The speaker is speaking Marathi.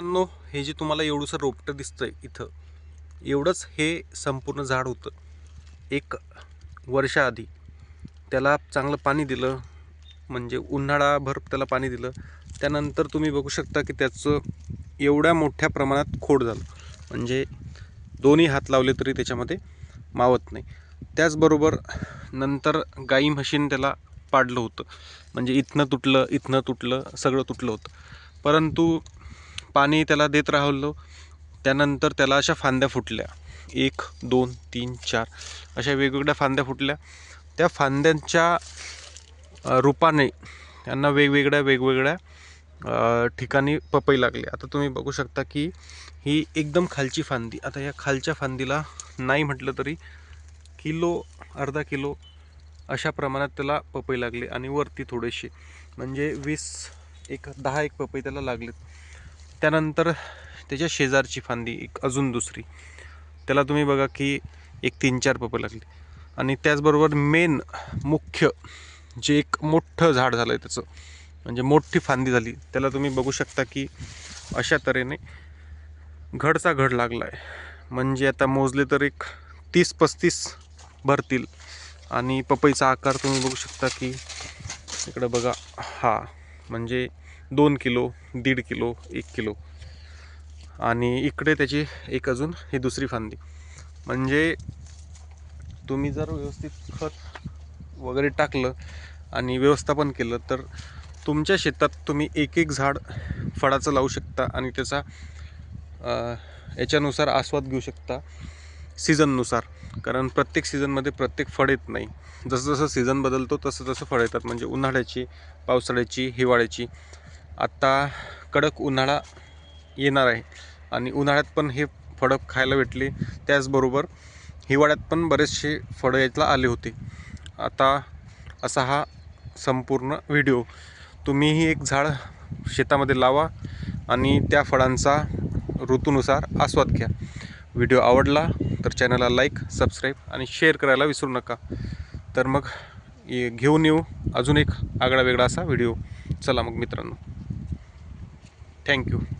मित्रांनो हे जे तुम्हाला एवढंसं रोपटं दिसतंय इथं एवढंच हे संपूर्ण झाड होतं. एक वर्षाआधी त्याला चांगलं पाणी दिलं म्हणजे उन्हाळाभर त्याला पाणी दिलं. त्यानंतर तुम्ही बघू शकता की त्याचं एवढ्या मोठ्या प्रमाणात खोड झालं. म्हणजे दोन्ही हात लावले तरी त्याच्यामध्ये मावत नाही. त्याचबरोबर नंतर गाई म्हशीन त्याला पाडलं होतं. म्हणजे इथनं तुटलं इथनं तुटलं सगळं तुटलं होतं. परंतु पाणी त्याला देत राहिलो. त्यानंतर त्याला अशा फांद्या फुटल्या. एक दोन तीन चार अशा वेगवेगळ्या फांद्या फुटल्या. त्या फांद्यांच्या रूपाने त्यांना वेगवेगळ्या वेगवेगळ्या ठिकाणी पपई लागली. आता तुम्ही बघू शकता की ही एकदम खालची फांदी. आता या खालच्या फांदीला नाही म्हटलं तरी किलो अर्धा किलो अशा प्रमाणात त्याला पपई लागली आणि वरती थोडेसे म्हणजे वीस एक दहा एक पपई त्याला लागलेत. त्यानंतर त्याच्या शेजारची फांदी एक अजून दुसरी. त्याला तुम्ही बघा की एक तीन चार पपं लागली. आणि त्याचबरोबर मेन मुख्य जे एक मोठं झाड झालं आहे त्याचं म्हणजे मोठी फांदी झाली त्याला तुम्ही बघू शकता की अशा तऱ्हेने घडचा घड लागला आहे म्हणजे आता मोजले तर एक तीस पस्तीस भरतील. आणि पपईचा आकार तुम्ही बघू शकता की इकडं बघा हा म्हणजे दोन किलो दीड किलो एक किलो. आणि इकडे त्याची एक अजून ही दुसरी फांदी. म्हणजे तुम्ही जर व्यवस्थित खत वगैरे टाकलं आणि व्यवस्थापन केलं तर तुमच्या शेतात तुम्ही एक एक झाड फळाचं लावू शकता आणि त्याचा याच्यानुसार आस्वाद घेऊ शकता सीझननुसार. कारण प्रत्येक सीझनमध्ये प्रत्येक फळ येत नाही. जसं जसं सीझन बदलतो तसं तसं फळ येतात. म्हणजे उन्हाळ्याची पावसाळ्याची हिवाळ्याची. आत्ता कडक उन्हाळा येणार आहे. आणि उन्हाळ्यात पण हे फळं खायला भेटली. त्याचबरोबर हिवाळ्यात पण बरेचसे फळं यायला आले होते. आता असा हा संपूर्ण व्हिडिओ. तुम्हीही एक झाड शेतामध्ये लावा आणि त्या फळांचा ऋतूनुसार आस्वाद घ्या. व्हिडिओ आवडला तर चॅनलला लाईक सबस्क्राईब आणि शेअर करायला विसरू नका. तर मग ये- घेऊन येऊ अजून एक आगळा वेगळा असा व्हिडिओ. चला मग मित्रांनो. Thank you